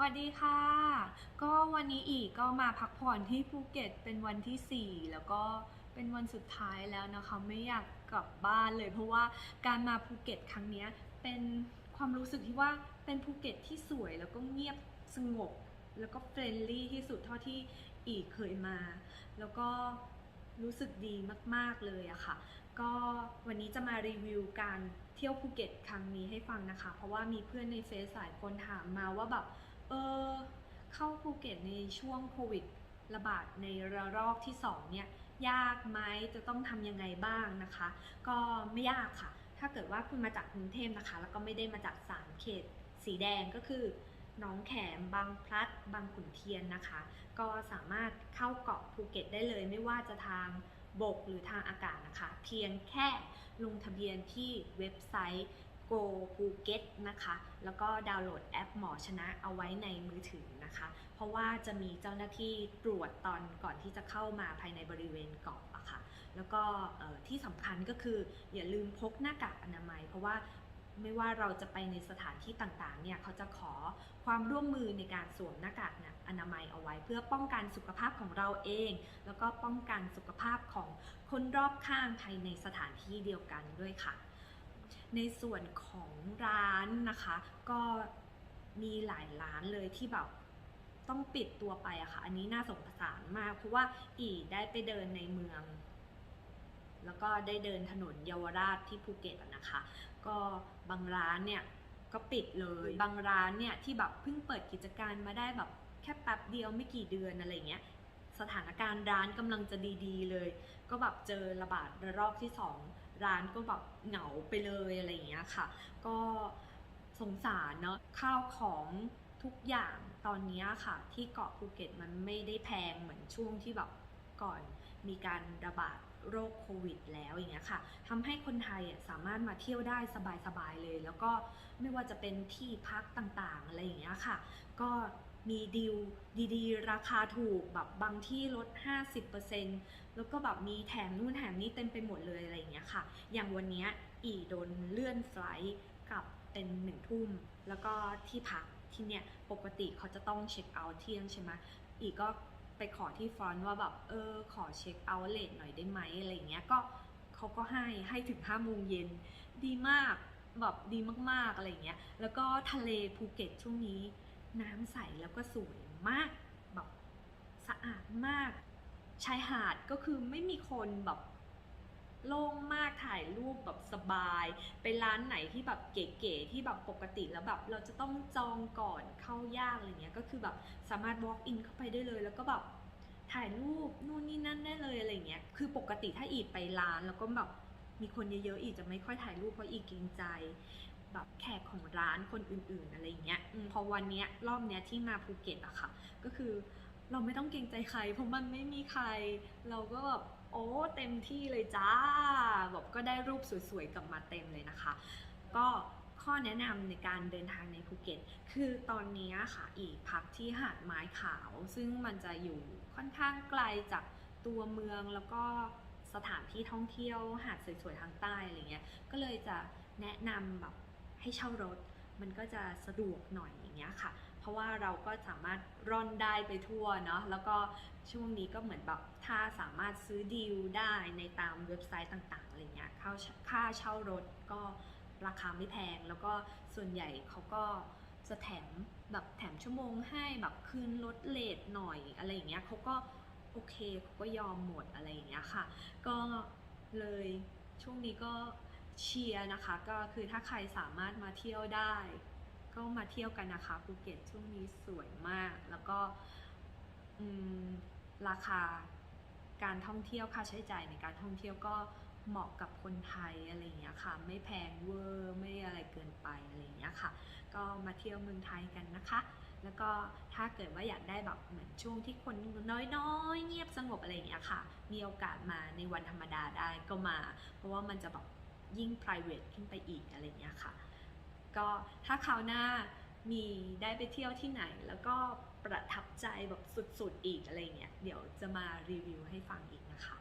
สวัสดีค่ะ ก็วันนี้อีกก็มาพักผ่อนที่ภูเก็ตเป็นวันที่ 4 แล้วก็เป็นวันสุดท้ายแล้วนะคะ ไม่อยากกลับบ้านเลย เพราะว่าการมาภูเก็ตครั้งนี้เป็นความรู้สึกที่ว่าเป็นภูเก็ตที่สวยแล้วก็เงียบสงบ แล้วก็เฟรนลี่ที่สุดเท่าที่อีกเคยมา แล้วก็รู้สึกดีมาก ๆ เลยอะค่ะ ก็วันนี้จะมารีวิวการเที่ยวภูเก็ตครั้งนี้ให้ฟังนะคะ เพราะว่ามีเพื่อนในเฟซหลายคนถามมาว่าแบบ เออเข้าภูเก็ตในช่วงโควิดระบาดในระลอกที่2เนี่ยยากไหมจะต้องทำยังไงบ้างนะคะ ก็ไม่ยากค่ะ ถ้าเกิดว่าคุณมาจากกรุงเทพนะคะ แล้วก็ไม่ได้มาจากสามเขตสีแดงก็คือน้องแขมบางพลัด บางขุนเทียนนะคะ ก็สามารถเข้าเกาะภูเก็ตได้เลย ไม่ว่าจะทางบกหรือทางอากาศนะคะ เพียงแค่ลงทะเบียนที่เว็บไซต์ Go Phuket นะคะ แล้วก็ดาวน์โหลดแอปหมอชนะเอาไว้ในมือถือนะคะ เพราะว่าจะมีเจ้าหน้าที่ตรวจตอนก่อนที่จะเข้ามาภายในบริเวณเกาะอะค่ะ แล้วก็ที่สำคัญก็คืออย่าลืมพกหน้ากากอนามัย เพราะว่าไม่ว่าเราจะไปในสถานที่ต่างๆ เนี่ยเขาจะขอความร่วมมือในการสวมหน้ากากอนามัยเอาไว้ เพื่อป้องกันสุขภาพของเราเอง แล้วก็ป้องกันสุขภาพของคนรอบข้างภายในสถานที่เดียวกันด้วยค่ะ ในส่วนของร้านนะคะ ก็มีหลายร้านเลยที่แบบต้องปิดตัวไปอะค่ะ อันนี้น่าสงสารมากเพราะว่าอีได้ไปเดินในเมือง แล้วก็ได้เดินถนนเยาวราชที่ภูเก็ตอะนะคะ ก็บางร้านเนี่ยก็ปิดเลย บางร้านเนี่ยที่แบบเพิ่งเปิดกิจการมาได้แบบแค่แป๊บเดียวไม่กี่เดือนอะไรเงี้ย สถานการณ์ร้านกำลังจะดีๆเลย ก็แบบเจอระบาดระลอกที่สอง ร้านก็แบบเหงาไปเลยอะไรอย่างเงี้ยค่ะ ก็สงสารเนาะข้าวของทุกอย่างตอนเนี้ยค่ะ ที่เกาะภูเก็ตมันไม่ได้แพงเหมือนช่วงที่แบบก่อนมีการระบาดโรคโควิดแล้วอย่างเงี้ยค่ะทำให้คนไทยสามารถมาเที่ยวได้สบายๆเลย แล้วก็ไม่ว่าจะเป็นที่พักต่างๆอะไรอย่างเงี้ยค่ะ ก็ มีดีลดีๆ ราคาถูกแบบบางที่ลด 50%แล้วก็แบบมีแถมนู่นแถมนี่เต็มไปหมดเลยอะไรอย่างเงี้ยค่ะ อย่างวันเนี้ยอีโดนเลื่อนไฟล์กับเป็นหนึ่งทุ่ม แล้วก็ที่พักที่เนี่ยปกติเขาจะต้องเช็คเอาท์เที่ยงใช่ไหมอีก็ไปขอที่ฟอนต์ว่าแบบเออขอเช็คเอาท์เลทหน่อยได้ไหมอะไรเงี้ยก็เขาก็ให้ให้ถึง5โมงเย็นดีมากแบบดีมากๆอะไรเงี้ยแล้วก็ทะเลภูเก็ตช่วงนี้ น้ำใสแล้วก็สวยมากแบบสะอาดมาก ชายหาดก็คือไม่มีคนแบบโล่งมากถ่ายรูปแบบสบาย ไปร้านไหนที่แบบเก๋ๆที่แบบปกติแล้วแบบเราจะต้องจองก่อนเข้ายากอะไรเงี้ยก็คือแบบสามารถ walk in เข้าไปได้เลย แล้วก็แบบถ่ายรูปนู่นนี่นั่นได้เลยอะไรเงี้ยคือปกติถ้าอีดไปร้านแล้วก็แบบมีคนเยอะๆอีดจะไม่ค่อยถ่ายรูปเพราะอีดเกรงใจ แบบแขกของร้านคนอื่นๆอะไรอย่างเงี้ยพอวันเนี้ยรอบเนี้ยที่มาภูเก็ตอะค่ะ ก็คือเราไม่ต้องเกรงใจใคร เพราะมันไม่มีใคร เราก็แบบโอ้เต็มที่เลยจ้าแบบก็ได้รูปสวยๆกลับมาเต็มเลยนะคะ ก็ข้อแนะนำในการเดินทางในภูเก็ต คือตอนนี้ค่ะอีกพักที่หาดไม้ขาว ซึ่งมันจะอยู่ค่อนข้างไกลจากตัวเมืองแล้วก็สถานที่ท่องเที่ยวหาดสวยๆทางใต้อะไรเงี้ยก็เลยจะแนะนำแบบ ให้เช่ารถ มันก็จะสะดวกหน่อยอย่างเงี้ยค่ะ เพราะว่าเราก็สามารถร่อนได้ไปทั่วเนาะแล้วก็ช่วงนี้ก็เหมือนแบบถ้าสามารถซื้อดีลได้ในตามเว็บไซต์ต่างๆอะไรเงี้ยค่าค่าเช่ารถก็ราคาไม่แพง แล้วก็ส่วนใหญ่เขาก็จะแถมแบบแถมชั่วโมงให้แบบคืนลดเลทหน่อยอะไรอย่างเงี้ยเขาก็โอเคเขาก็ยอมหมดอะไรอย่างเงี้ยค่ะ ก็เลยช่วงนี้ก็ เชียร์นะคะ ก็คือถ้าใครสามารถมาเที่ยวได้ ก็มาเที่ยวกันนะคะภูเก็ตช่วงนี้สวยมาก แล้วก็ราคาการท่องเที่ยวค่าใช้จ่ายในการท่องเที่ยวก็เหมาะกับคนไทยอะไรอย่างเงี้ยค่ะ ไม่แพงเวอร์ไม่อะไรเกินไปอะไรอย่างเงี้ยค่ะ ก็มาเที่ยวเมืองไทยกันนะคะ แล้วก็ถ้าเกิดว่าอยากได้แบบเหมือนช่วงที่คนน้อยๆ เงียบสงบอะไรอย่างเงี้ยค่ะ มีโอกาสมาในวันธรรมดาได้ก็มา เพราะว่ามันจะแบบ ยิ่ง private ขึ้นไปอีกอะไรเงี้ยค่ะ ก็ถ้าคราวหน้ามีได้ไปเที่ยวที่ไหน แล้วก็ประทับใจแบบสุดๆอีกอะไรเงี้ย เดี๋ยวจะมารีวิวให้ฟังอีกนะคะ